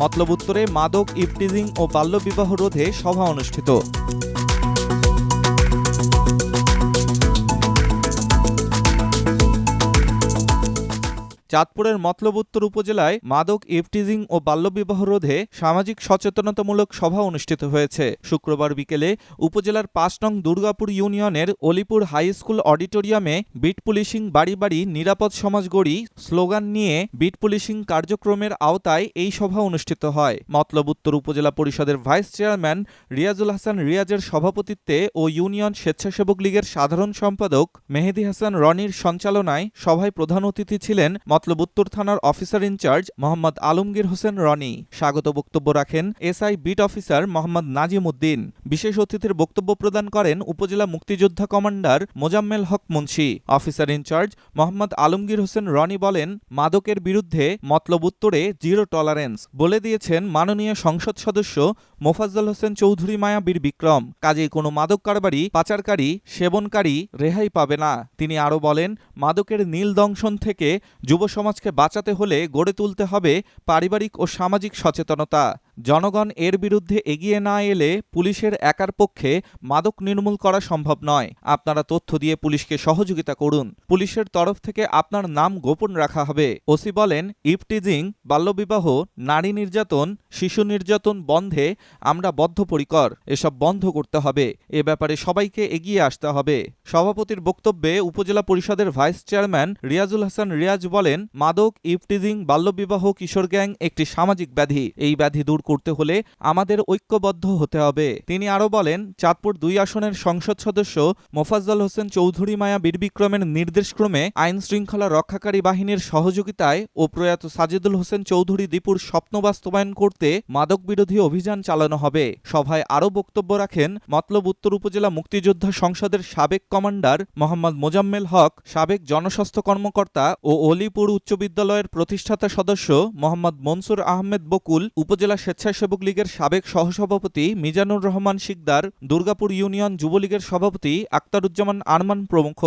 মতলব উত্তরে মাদক ইফটিজিং ও বাল্যবিবাহ রোধে সভা অনুষ্ঠিত। চাঁদপুরের মতলব উত্তর উপজেলায় মাদক ইফটিজিং ও বাল্যবিবাহ রোধে সামাজিক সচেতনতামূলক সভা অনুষ্ঠিত হয়েছে। শুক্রবার বিকেলে উপজেলার পাঁচ নং দুর্গাপুর ইউনিয়নের অলিপুর হাই স্কুল অডিটোরিয়ামে বিট পুলিশিং বাড়ি বাড়ি নিরাপদ সমাজ গড়ি স্লোগান নিয়ে বিট পুলিশিং কার্যক্রমের আওতায় এই সভা অনুষ্ঠিত হয়। মতলব উত্তর উপজেলা পরিষদের ভাইস চেয়ারম্যান রিয়াজুল হাসান রিয়াজের সভাপতিত্বে ও ইউনিয়ন স্বেচ্ছাসেবক লীগের সাধারণ সম্পাদক মেহেদি হাসান রনির সঞ্চালনায় সভায় প্রধান অতিথি ছিলেন মতলব উত্তর থানার officer in charge Mohammad Alamgir Hossain Roni. স্বাগত বক্তব্য রাখেন SI beat officer Mohammad Nazim Uddin. বিশেষ অতিথির বক্তব্য প্রদান করেন উপজেলা মুক্তিযোদ্ধা commander Mozammel Haque Munshi. Officer in charge Mohammad Alamgir Hossain Roni বলেন, মাদকের বিরুদ্ধে মতলব উত্তরে জিরো টলারেন্স বলে দিয়েছেন মাননীয় সংসদ সদস্য মোফাজ্জল হোসেন চৌধুরী মায়াবীর বিক্রম। কাজেই কোনো মাদক কারবারি, পাচারকারী, সেবনকারী রেহাই পাবে না। তিনি আরও বলেন, মাদকের নীল দংশন থেকে যুব সমাজকে বাঁচাতে হলে গড়ে তুলতে হবে পারিবারিক ও সামাজিক সচেতনতা। জনগণ এর বিরুদ্ধে এগিয়ে না এলে পুলিশের একার পক্ষে মাদক নির্মূল করা সম্ভব নয়। আপনারা তথ্য দিয়ে পুলিশকে সহযোগিতা করুন। পুলিশের তরফ থেকে আপনার নাম গোপন রাখা হবে। ওসি বলেন ইফটিজিং বাল্যবিবাহ, নারী নির্যাতন, শিশু নির্যাতন বন্ধে আমরা বদ্ধপরিকর। এসব বন্ধ করতে হবে। এ ব্যাপারে সবাইকে এগিয়ে আসতে হবে। সভাপতির বক্তব্যে উপজেলা পরিষদের ভাইস চেয়ারম্যান রিয়াজুল হাসান রিয়াজ বলেন, মাদক ইফটিজিং বাল্যবিবাহ, কিশোর গ্যাং একটি সামাজিক ব্যাধি। এই ব্যাধি দূর করতে হলে আমাদের ঐক্যবদ্ধ হতে হবে। তিনি আরও বলেন, চাঁদপুর দুই আসনের সংসদ সদস্য মোফাজ্জল হোসেন চৌধুরী মায়া বীরবিক্রমের নির্দেশক্রমে আইন শৃঙ্খলা রক্ষাকারী বাহিনীর সহযোগিতায় ও প্রয়াত সাজিদুল হোসেন চৌধুরী দীপুর স্বপ্ন বাস্তবায়ন করতে মাদক বিরোধী অভিযান চালানো হবে। সভায় আরও বক্তব্য রাখেন মতলব উত্তর উপজেলা মুক্তিযোদ্ধা সংসদের সাবেক কমান্ডার মোহাম্মদ মোজাম্মেল হক, সাবেক জনস্বাস্থ্য কর্মকর্তা ও অলিপুর উচ্চ বিদ্যালয়ের প্রতিষ্ঠাতা সদস্য মোহাম্মদ মনসুর আহমেদ বকুল, উপজেলা স্বেচ্ছাসেবক লীগের সাবেক সহসভাপতি মিজানুর রহমান শিকদার দুর্গাপুর ইউনিয়ন যুবলীগের সভাপতি আক্তারুজ্জামান আরমান প্রমুখ।